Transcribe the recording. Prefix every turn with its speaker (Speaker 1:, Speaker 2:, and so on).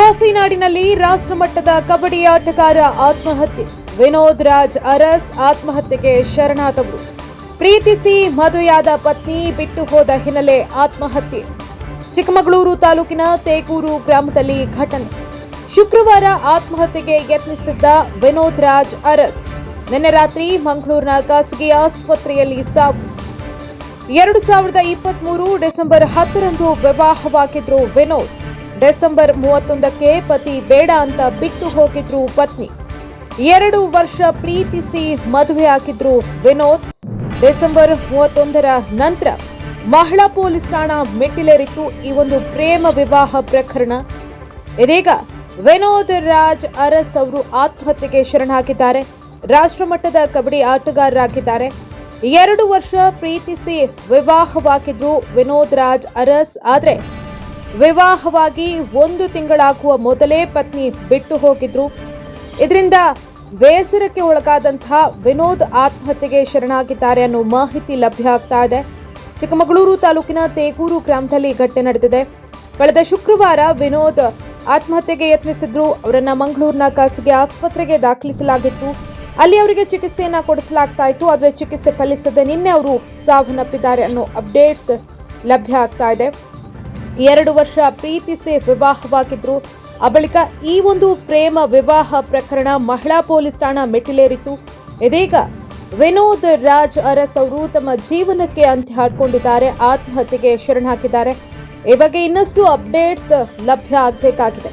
Speaker 1: Coffee ನಾಡಿನಲ್ಲಿ ರಾಷ್ಟ್ರಮಟ್ಟದ ಕಬಡ್ಡಿ ಆಟಗಾರ ಆತ್ಮಹತ್ಯೆ. ವಿನೋದ್ ರಾಜ್ ಅರಸ್ ಆತ್ಮಹತ್ಯೆಗೆ ಶರಣಾದವರು. ಪ್ರೀತಿಸಿ ಮದುವೆಯಾದ ಪತ್ನಿ ಬಿಟ್ಟು ಹೋದ ಹಿನ್ನೆಲೆ ಆತ್ಮಹತ್ಯೆ. ಚಿಕ್ಕಮಗಳೂರು ತಾಲೂಕಿನ ತೇಗೂರು ಗ್ರಾಮದಲ್ಲಿ ಘಟನೆ. ಶುಕ್ರವಾರ ಆತ್ಮಹತ್ಯೆಗೆ ಯತ್ನಿಸಿದ್ದ ವಿನೋದ್ ರಾಜ್ ಅರಸ್. ನಿನ್ನೆ ರಾತ್ರಿ ಮಂಗಳೂರಿನ ಖಾಸಗಿ ಆಸ್ಪತ್ರೆಯಲ್ಲಿ ಸಾವು. ಎರಡು ಸಾವಿರದ ಇಪ್ಪತ್ಮೂರು ಡಿಸೆಂಬರ್ ಹತ್ತರಂದು ವಿವಾಹವಾಗಿದ್ರು ವಿನೋದ್. ಡಿಸೆಂಬರ್ ಮೂವತ್ತೊಂದಕ್ಕೆ ಪತಿ ಬೇಡ ಅಂತ ಬಿಟ್ಟು ಹೋಗಿದ್ರು ಪತ್ನಿ. ಎರಡು ವರ್ಷ ಪ್ರೀತಿಸಿ ಮದುವೆ ಹಾಕಿದ್ರು ವಿನೋದ್. ಡಿಸೆಂಬರ್ ಮೂವತ್ತೊಂದರ ನಂತರ ಮಹಿಳಾ ಪೊಲೀಸ್ ಠಾಣಾ ಮೆಟ್ಟಿಲೇರಿತ್ತು ಈ ಒಂದು ಪ್ರೇಮ ವಿವಾಹ ಪ್ರಕರಣ. ಇದೀಗ ವಿನೋದ್ ರಾಜ್ ಅರಸ್ ಅವರು ಆತ್ಮಹತ್ಯೆಗೆ ಶರಣಾಗಿದ್ದಾರೆ. ರಾಷ್ಟ್ರಮಟ್ಟದ ಕಬಡ್ಡಿ ಆಟಗಾರರಾಗಿದ್ದಾರೆ. ಎರಡು ವರ್ಷ ಪ್ರೀತಿಸಿ ವಿವಾಹವಾಗಿದ್ರು ವಿನೋದ್ ರಾಜ್ ಅರಸ್, ಆದ್ರೆ ವಿವಾಹವಾಗಿ ಒಂದು ತಿಂಗಳಾಗುವ ಮೊದಲೇ ಪತ್ನಿ ಬಿಟ್ಟು ಹೋಗಿದ್ರು. ಇದರಿಂದ ಬೇಸರಕ್ಕೆ ಒಳಗಾದಂತಹ ವಿನೋದ್ ಆತ್ಮಹತ್ಯೆಗೆ ಶರಣಾಗಿದ್ದಾರೆ ಅನ್ನೋ ಮಾಹಿತಿ ಲಭ್ಯ ಆಗ್ತಾ ಇದೆ. ಚಿಕ್ಕಮಗಳೂರು ತಾಲೂಕಿನ ತೇಗೂರು ಗ್ರಾಮದಲ್ಲಿ ಘಟನೆ ನಡೆದಿದೆ. ಕಳೆದ ಶುಕ್ರವಾರ ವಿನೋದ್ ಆತ್ಮಹತ್ಯೆಗೆ ಯತ್ನಿಸಿದ್ರು. ಅವರನ್ನ ಮಂಗಳೂರಿನ ಖಾಸಗಿ ಆಸ್ಪತ್ರೆಗೆ ದಾಖಲಿಸಲಾಗಿತ್ತು. ಅಲ್ಲಿ ಅವರಿಗೆ ಚಿಕಿತ್ಸೆಯನ್ನ ಕೊಡಿಸಲಾಗ್ತಾ ಇತ್ತು. ಆದರೆ ಚಿಕಿತ್ಸೆ ಫಲಿಸದೆ ನಿನ್ನೆ ಅವರು ಸಾವನ್ನಪ್ಪಿದ್ದಾರೆ ಅನ್ನೋ ಅಪ್ಡೇಟ್ಸ್ ಲಭ್ಯ ಆಗ್ತಾ ಇದೆ. ಎರಡು ವರ್ಷ ಪ್ರೀತಿಸಿ ವಿವಾಹವಾಗಿದ್ರು. ಆ ಬಳಿಕ ಈ ಒಂದು ಪ್ರೇಮ ವಿವಾಹ ಪ್ರಕರಣ ಮಹಿಳಾ ಪೊಲೀಸ್ ಠಾಣಾ ಮೆಟ್ಟಿಲೇರಿತು ಇದೀಗ ವಿನೋದ್ ರಾಜ್ ಅರಸ್ ಅವರು ತಮ್ಮ ಜೀವನಕ್ಕೆ ಅಂತ್ಯ ಹಾಡ್ಕೊಂಡಿದ್ದಾರೆ ಆತ್ಮಹತ್ಯೆಗೆ ಶರಣಾಗಿದ್ದಾರೆ. ಈ ಬಗ್ಗೆ ಇನ್ನಷ್ಟು ಅಪ್ಡೇಟ್ಸ್ ಲಭ್ಯ ಆಗಬೇಕಾಗಿದೆ.